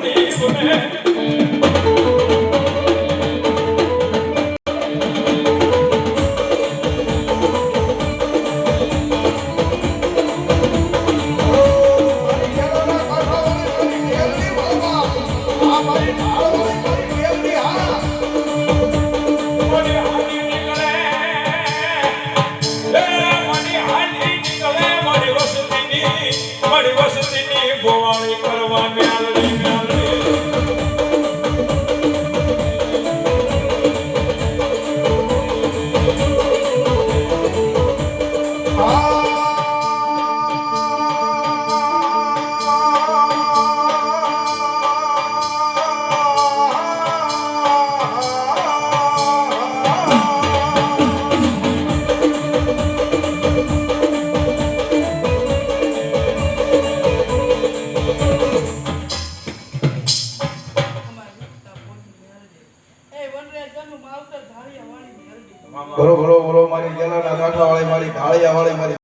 Thank you. মেয়ালে মেয়ালে કાંઠાવાળી મારી ભાળિયાવાળી મારી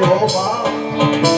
Oh, wow.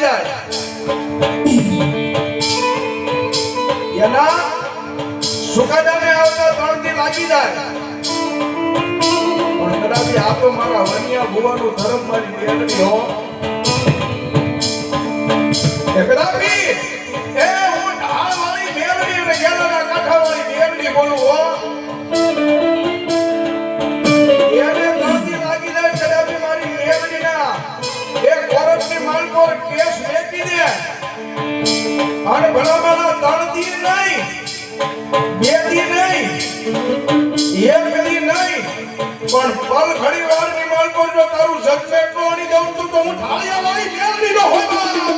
આવી જાય. મારા વનિયા ભુવાનો ધર્મ મારી બેનડી હો. એકડા પી હું ઢાળ વાળી બેનડી અને કાંઠા વાળી બેનડી બોલું હો. અને ભલામાના ત્રણ દી નહીં બે દી નહીં એક દી નહીં, પણ પલ ઘડી વારની માલકો જો તારું જગમે કોણી દઉં તો હું ઠાળિયા વાળી મેળ લીધો હોય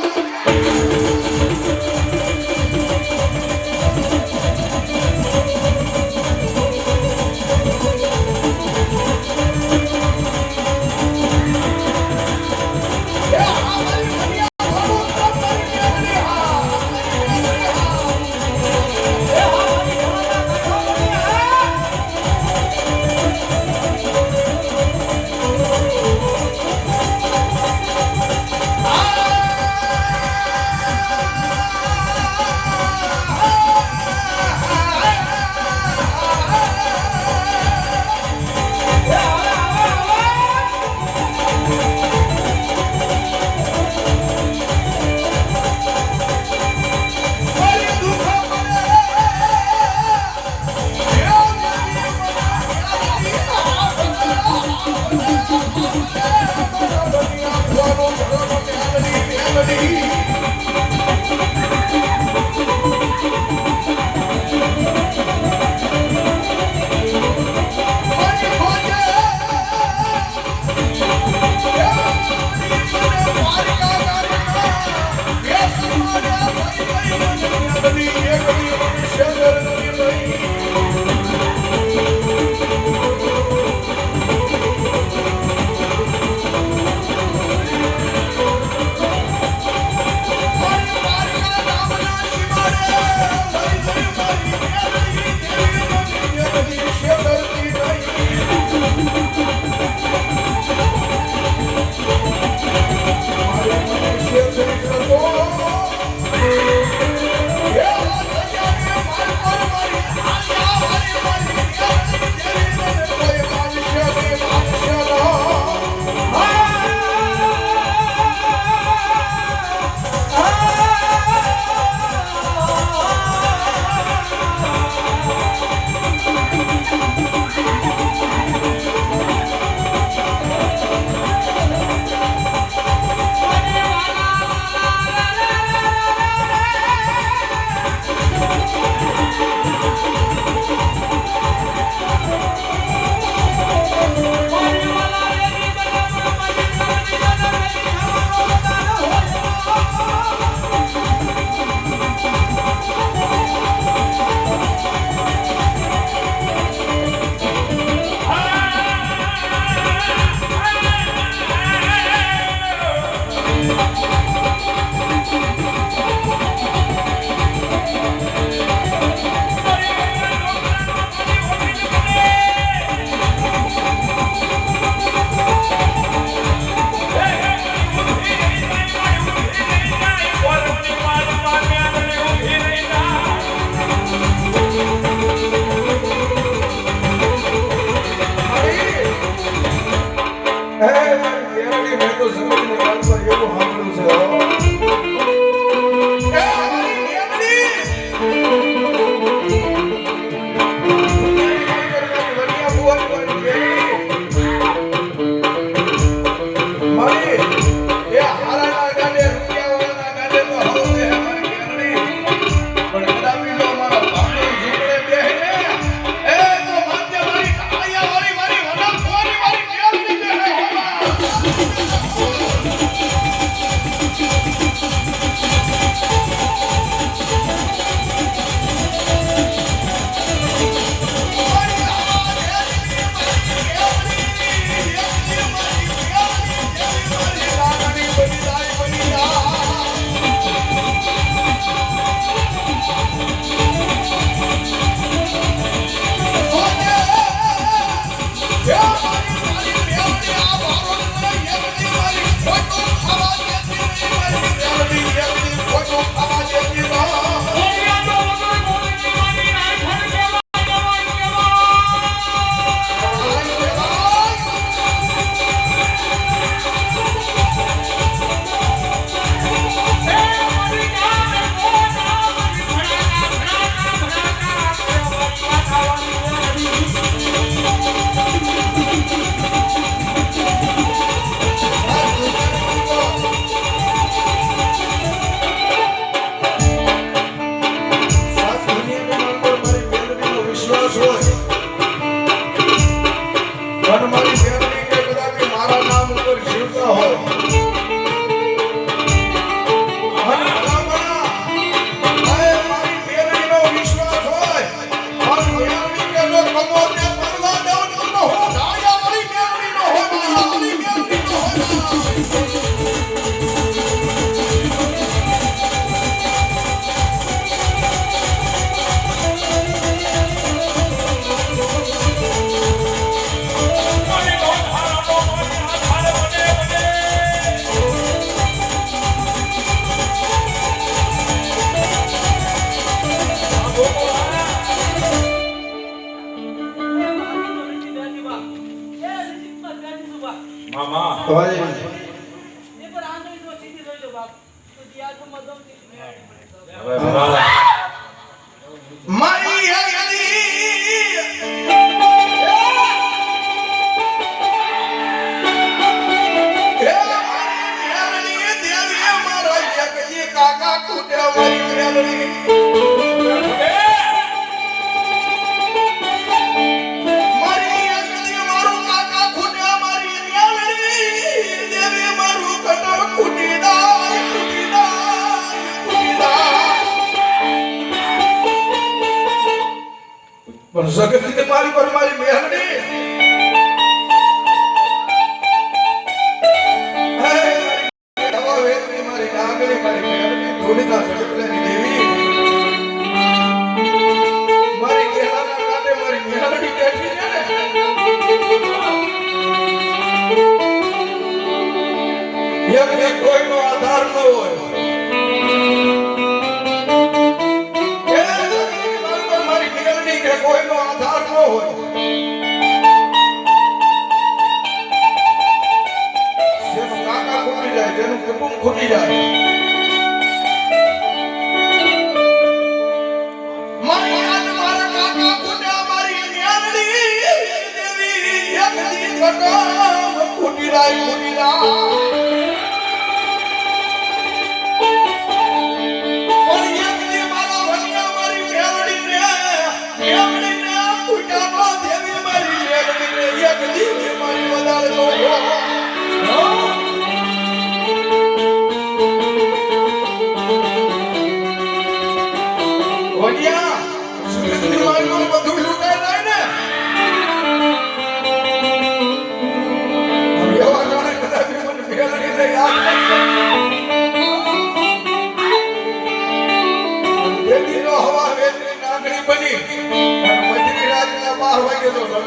પણ જગતની મારી પર મારી મેહરડી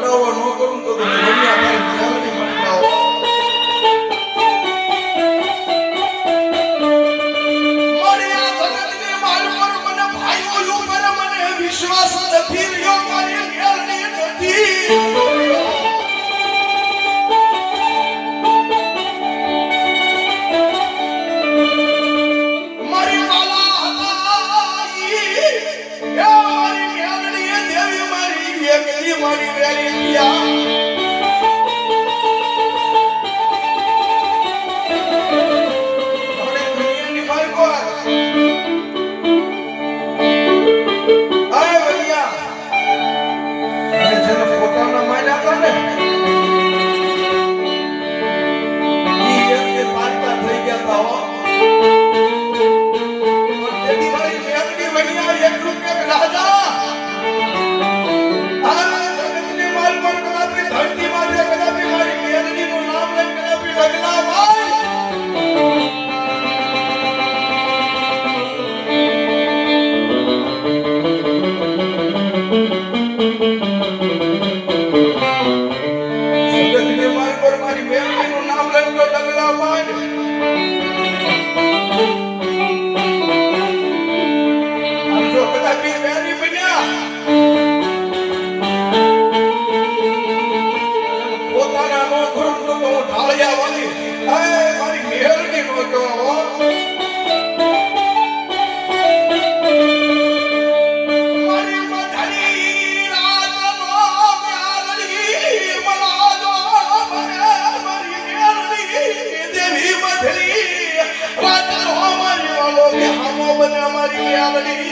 વાગે તો મારી